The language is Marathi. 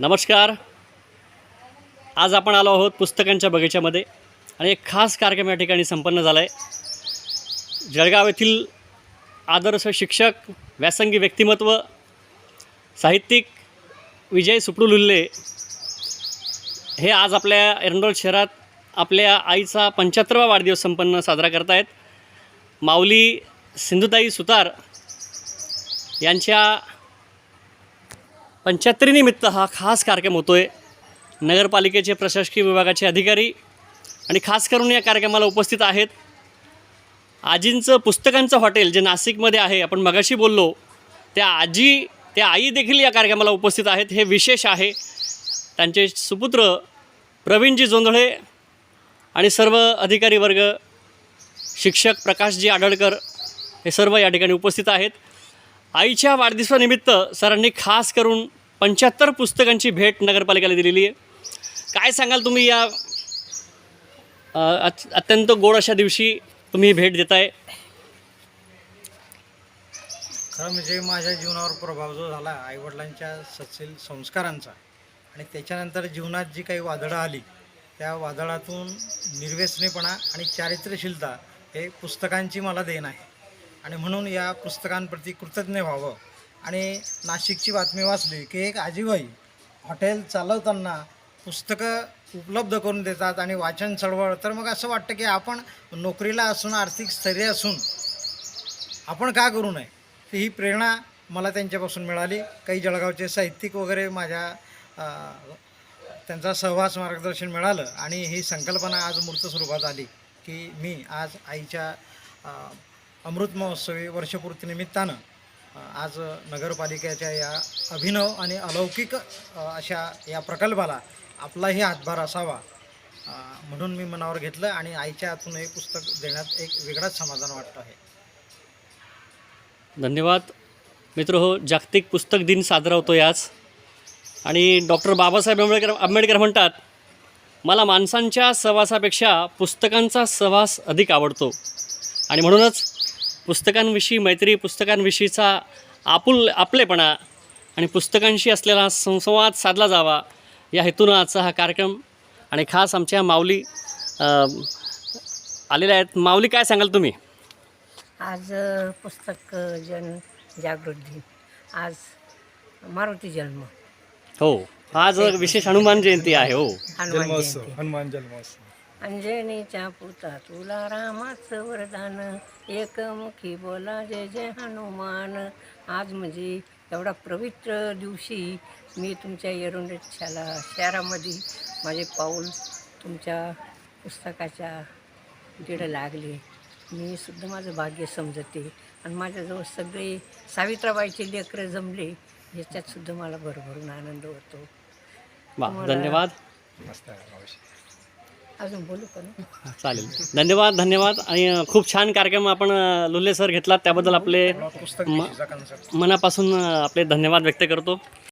नमस्कार. आज आपण आलो आहोत पुस्तकांच्या बगीच्यामध्ये आणि एक खास कार्यक्रम या ठिकाणी संपन्न झाला आहे जळगाव येथील आदर्श शिक्षक व्यासंगी व्यक्तिमत्व साहित्यिक विजय सुपडुलुल्ले हे आज आपल्या एरंडोल शहरात आपल्या आईचा पंच्याहत्तरवा वाढदिवस संपन्न साजरा करतायत. माऊली सिंधुताई सुतार यांच्या पंच्याहत्तरीनिमित्त हा खास कार्यक्रम होतो आहे नगरपालिकेचे प्रशासकीय विभागाचे अधिकारी आणि खास करून या कार्यक्रमाला उपस्थित आहेत. आजींचं पुस्तकांचं हॉटेल जे नाशिकमध्ये आहे आपण मगाशी बोललो त्या आजी त्या आई देखील या कार्यक्रमाला उपस्थित आहेत हे विशेष आहे. त्यांचे सुपुत्र प्रवीणजी जोंधळे आणि सर्व अधिकारी वर्ग शिक्षक प्रकाशजी आडळकर हे सर्व या ठिकाणी उपस्थित आहेत. आईच्या वाढदिवसानिमित्त सरांनी खास करून पंच्याहत्तर पुस्तकांची भेट नगरपालिकेला दिलेली आहे. काय सांगाल तुम्ही या अत- अत्यंत गोड अशा दिवशी तुम्ही भेट देताय? खरं म्हणजे माझ्या जीवनावर प्रभाव जो झाला आईवडिलांच्या सचील संस्कारांचा आणि त्याच्यानंतर जीवनात जी काही वादळं आली त्या वादळातून निर्व्यसनीपणा आणि चारित्र्यशीलता हे पुस्तकांची मला देण आहे. आणि म्हणून या पुस्तकांप्रती कृतज्ञ व्हावं. आणि नाशिकची बातमी वाचली की एक आजीबाई हॉटेल चालवताना पुस्तकं उपलब्ध करून देतात आणि वाचन चळवळ. तर मग असं वाटतं की आपण नोकरीला असून आर्थिक स्थैर्य असून आपण का करू नये? तर ही प्रेरणा मला त्यांच्यापासून मिळाली. काही जळगावचे साहित्यिक वगैरे माझ्या त्यांचा सहवास मार्गदर्शन मिळालं आणि ही संकल्पना आज मूर्त स्वरूपात आली की मी आज आईच्या अमृत महोत्सवी वर्षपूर्तीनिमित्तानं आज नगरपालिकेच्या या अभिनव आणि अलौकिक अशा या प्रकल्पाला आपलाही हातभार असावा म्हणून मी मनावर घेतलं आणि आईच्या हातून हे पुस्तक देण्यात एक वेगळाच समाधान वाटतं आहे. धन्यवाद. मित्र हो जागतिक पुस्तक दिन साजरा होतो आज. आणि डॉक्टर बाबासाहेब आंबेडकर आंबेडकर म्हणतात मला माणसांच्या सहवासापेक्षा पुस्तकांचा सहवास अधिक आवडतो. आणि म्हणूनच पुस्तकांविषयी मैत्री पुस्तकांविषयीचा आपुल आपलेपणा आणि पुस्तकांशी असलेला संवाद साधला जावा या हेतूनं आजचा हा कार्यक्रम. आणि खास आमच्या माऊली आलेल्या आहेत. माऊली काय सांगाल तुम्ही? आज पुस्तक जन जागृत. दिन आज मारुती जन्म. हो. आज विशेष हनुमान जयंती आहे हो. हनुमान जयंती. हनुमान जन्मोत्सव. अंजनीच्या पुता तुला रामाचं वरदान. एकमुखी बोला जय जय हनुमान. आज म्हणजे एवढा पवित्र दिवशी मी तुमच्या येरुंडेशाला शहरामध्ये माझे पाऊल तुमच्या पुस्तकाच्या दीड लागले. मी सुद्धा माझं भाग्य समजते. आणि माझ्याजवळ सगळे सावित्राबाईचे लेकरं जमले याच्यात सुद्धा मला भरभरून आनंद होतो. धन्यवाद. अजून बोलू का चालेल. धन्यवाद धन्यवाद. आणि अ, खूप छान कार्यक्रम आपण अ, लुल्ले सर घेतला त्याबद्दल आपले पुस्तक म-. मनापासून अ, आपले धन्यवाद व्यक्त करतो.